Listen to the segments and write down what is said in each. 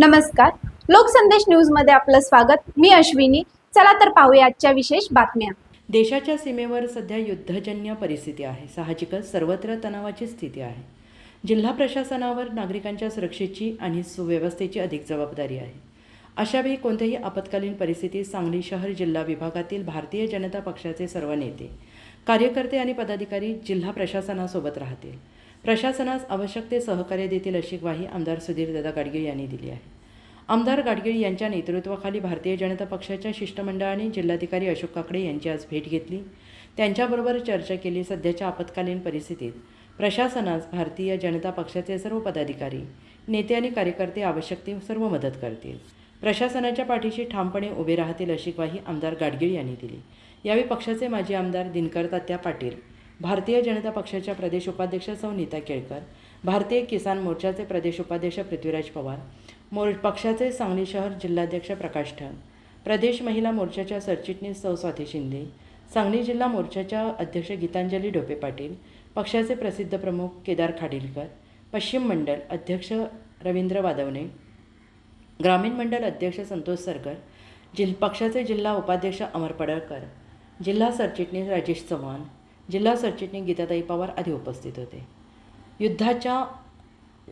नमस्कार. लोकसंदेश न्यूजमध्ये आपलं स्वागत. मी अश्विनी. चला तर पाहूया आजच्या विशेष बातम्या. देशाच्या सीमेवर सध्या युद्धजन्य परिस्थिती आहे. साहजिकच सर्वत्र तणावाची स्थिती आहे. जिल्हा प्रशासनावर नागरिकांच्या सुरक्षेची आणि सुव्यवस्थेची अधिक जबाबदारी आहे. अशावेळी कोणत्याही आपत्कालीन परिस्थितीत सांगली शहर जिल्हा विभागातील भारतीय जनता पक्षाचे सर्व नेते कार्यकर्ते आणि पदाधिकारी जिल्हा प्रशासनासोबत राहतील. प्रशासनास आवश्यक ते सहकार्य देतील अशी ग्वाही आमदार सुधीरदादा गाडगीळ यांनी दिली आहे. आमदार गाडगीळ यांच्या नेतृत्वाखाली भारतीय जनता पक्षाच्या शिष्टमंडळाने जिल्हाधिकारी अशोक काकडे यांची आज भेट घेतली. त्यांच्याबरोबर चर्चा केली सध्याच्या आपत्कालीन परिस्थितीत. प्रशासनास भारतीय जनता पक्षाचे सर्व पदाधिकारी नेते आणि कार्यकर्ते आवश्यक ती सर्व मदत करतील. प्रशासनाच्या पाठीशी ठामपणे उभे राहतील अशी ग्वाही आमदार गाडगीळ यांनी दिली. यावेळी पक्षाचे माजी आमदार दिनकर तात्या पाटील भारतीय जनता पक्षाच्या प्रदेश उपाध्यक्ष सौ नीता केळकर भारतीय किसान मोर्चाचे प्रदेश उपाध्यक्ष पृथ्वीराज पवार मोर पक्षाचे सांगली शहर जिल्हाध्यक्ष प्रकाश ठग प्रदेश महिला मोर्चाच्या सरचिटणीस सौ स्वाती शिंदे सांगली जिल्हा मोर्चाच्या अध्यक्ष गीतांजली डोपे पाटील पक्षाचे प्रसिद्ध प्रमुख केदार खाडिलकर पश्चिम मंडल अध्यक्ष रवींद्र वादवणे ग्रामीण मंडल अध्यक्ष संतोष सरकर जिल पक्षाचे जिल्हा उपाध्यक्ष अमर पडळकर जिल्हा सरचिटणीस राजेश चव्हाण जिल्हा सरचिटणीस गीताताई पवार आधी उपस्थित होते. युद्धाच्या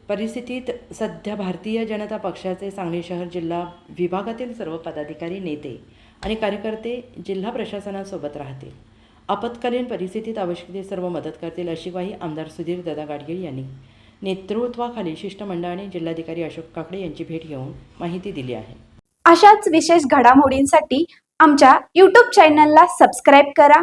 परिस्थितीत सध्या भारतीय जनता पक्षाचे सांगली शहर जिल्हा विभागातील सर्व पदाधिकारी नेते आणि कार्यकर्ते जिल्हा प्रशासनासोबत राहतील. आपत्कालीन परिस्थितीत आवश्यक ती सर्व मदत करतील अशी ग्वाही आमदार सुधीर दादा गाडगीळ यांनी नेतृत्वाखाली शिष्टमंडळाने जिल्हाधिकारी अशोक काकडे यांची भेट घेऊन माहिती दिली आहे. अशाच विशेष घडामोडींसाठी आमच्या यूट्यूब चॅनलला सबस्क्राईब करा.